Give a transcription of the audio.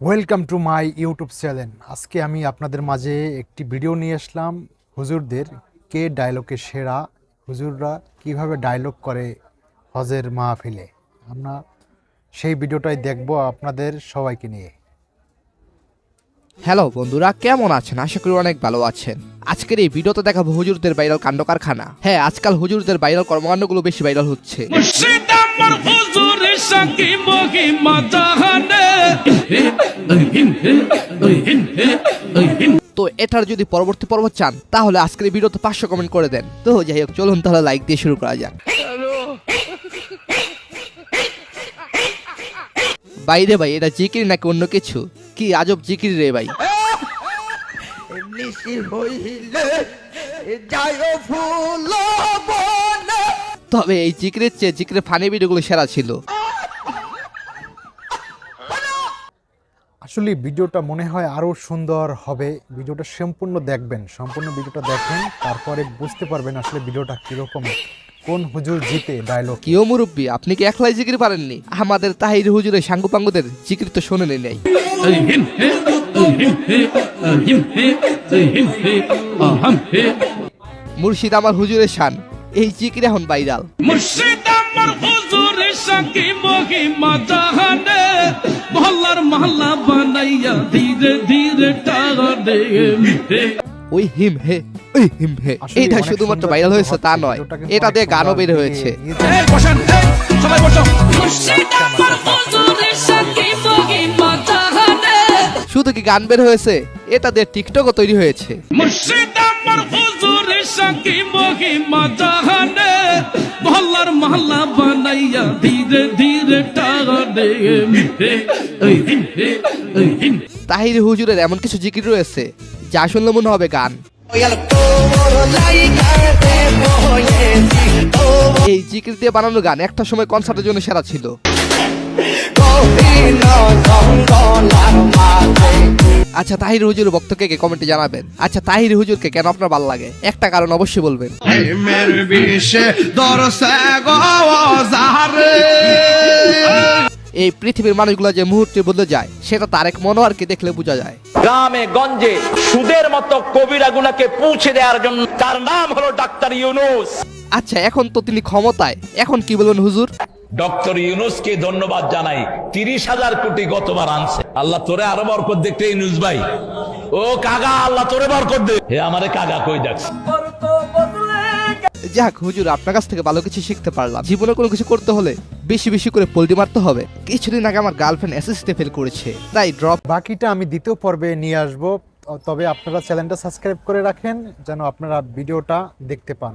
Welcome to my YouTube channel আজকে আমি আপনাদের মাঝে একটি ভিডিও নিয়ে আসলাম। হুজুরদের কে ডায়লগে সেরা হুজুররা কীভাবে ডায়লগ করে হজের মাহফিলে। আমরা সেই ভিডিওটাই দেখব আপনাদের সবাইকে নিয়ে। হ্যালো বন্ধুরা কেমন আছেন? আশা করি অনেক ভালো আছেন। আজকের এই ভিডিওতে দেখাবো হুজুরদের ভাইরাল কাণ্ড কারখানা হ্যাঁ আজকাল হুজুরদের ভাইরাল কর্মকাণ্ডগুলো বেশি ভাইরাল হচ্ছে। তো এটার যদি পরবর্তী পর্ব চান তাহলে আজকের ভিডিওতে পাঁচশো কমেন্ট করে দেন। তো যাই হোক চলুন তাহলে লাইক দিয়ে শুরু করা যাক। বাইরে ভাই এটা জিকির নাকি অন্য কিছু? কি আজব জিকির রে ভাই। তবে এই জিকিরের চেয়ে জিকিরের ফানি ভিডিওগুলো সেরা ছিল। আসলে ভিডিওটা মনে হয় আরও সুন্দর হবে। ভিডিওটা সম্পূর্ণ দেখবেন সম্পূর্ণ ভিডিওটা দেখেন তারপরে বুঝতে পারবেন আসলে ভিডিওটা কীরকম কোন হুজুর জিতে ডায়লগ কিও মুরব্বী আপনি কি একলাই জিকির পারেননি? আমাদের তাহির হুজুরের সাঙ্গু পাঙ্গুদের জিকির তো শোনেনি নাই। মুর্শিদ আমার হুজুরের শান এই জিকির এখন ভাইরাল। মুর্শিদ আমার হুজুরের সাকি মহিমা জাহানে মহল্লার মহল্লা বানাইয়া ধীরে ধীরে টানে ওই হিম হে ওই হিম হে। এটা শুধুমাত্র ভাইরাল হয়েছে তা নয়। এটা দিয়ে গানও বের হয়েছে। সবাই বসো। শুধু কি গান বের হয়েছে? এটা দিয়ে টিকটকও তৈরি হয়েছে। মহল্লার মহল্লা বানাইয়া ধীরে ধীরে তাহির হুজুরের এমন কিছু জিকির রয়েছে, যা শুনলে মনে হবে গান। এই জিকির দিয়ে বানানো গান একটা সময় কনসার্টের জন্য সেরা ছিল। আচ্ছা তাহির হুজুর বক্তকে কে কমেন্টে জানাবেন? আচ্ছা তাহির হুজুরকে কেন আপনার ভালো লাগে? একটা কারণ অবশ্যই বলবেন। এই পৃথিবীর মানুষগুলো যে মুহূর্তে বদলে যায় সেটা তারেক মনোয়ারকে দেখলে বোঝা যায়। গ্রামে গঞ্জে সুদের মতো কবিরা গুনাকে পৌঁছে দেওয়ার জন্য তার নাম হলো ডাক্তার ইউনুস। আচ্ছা এখন তো তিনি ক্ষমতায়। এখন কি বলবেন হুজুর? ডক্টর ইউনুসকে ধন্যবাদ জানাই। তিরিশ হাজার কোটি গতবার আনছে। আল্লাহ তোরে আরও বরকত দেখতে ইউনুস ভাই। ও কাগা আল্লাহ তোরে বরকত দে। হে আমারে কাগা কই ডাকছে যাক হুজুর আপনার কাছ থেকে ভালো কিছু শিখতে পারলাম। জীবনে কোনো কিছু করতে হলে বেশি বেশি করে পোল্টি মারতে হবে। কিছুদিন আগে আমার গার্লফ্রেন্ড এসএসসিতে ফেল করেছে, তাই ড্রপ বাকিটা আমি দ্বিতীয় পর্বে নিয়ে আসব। তবে আপনারা চ্যানেলটা সাবস্ক্রাইব করে রাখেন, যেন আপনারা ভিডিওটা দেখতে পান।